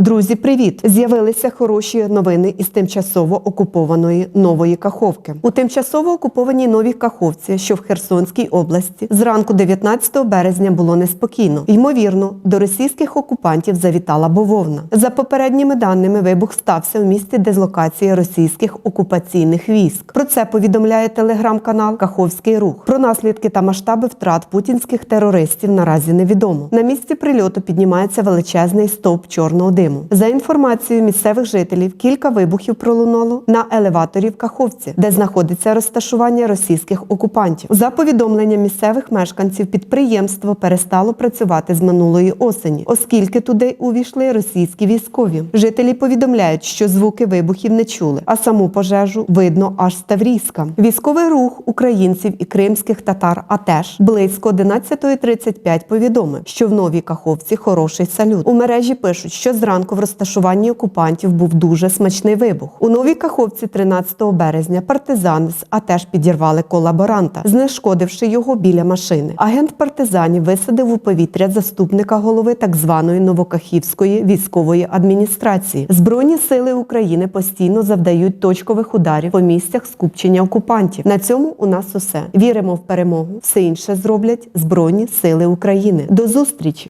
Друзі, привіт! З'явилися хороші новини із тимчасово окупованої нової Каховки. У тимчасово окупованій новій Каховці, що в Херсонській області, зранку 19 березня було неспокійно. Ймовірно, до російських окупантів завітала бововна. За попередніми даними, вибух стався у місті дислокації російських окупаційних військ. Про це повідомляє телеграм-канал Каховський рух. Про наслідки та масштаби втрат путінських терористів наразі невідомо. На місці прильоту піднімається величезний стовп чорного диму. За інформацією місцевих жителів, кілька вибухів пролунало на елеваторі в Каховці, де знаходиться розташування російських окупантів. За повідомленням місцевих мешканців, підприємство перестало працювати з минулої осені, оскільки туди увійшли російські військові. Жителі повідомляють, що звуки вибухів не чули, а саму пожежу видно аж з Таврійська. Військовий рух українців і кримських татар, а теж близько 11.35 повідомив, що в новій Каховці хороший салют. У мережі пишуть, що зранку в розташуванні окупантів був дуже смачний вибух. У новій Каховці 13 березня партизани з АТЕШ підірвали колаборанта, знешкодивши його біля машини. Агент партизанів висадив у повітря заступника голови так званої Новокахівської військової адміністрації. Збройні сили України постійно завдають точкових ударів по місцях скупчення окупантів. На цьому у нас усе. Віримо в перемогу. Все інше зроблять Збройні сили України. До зустрічі!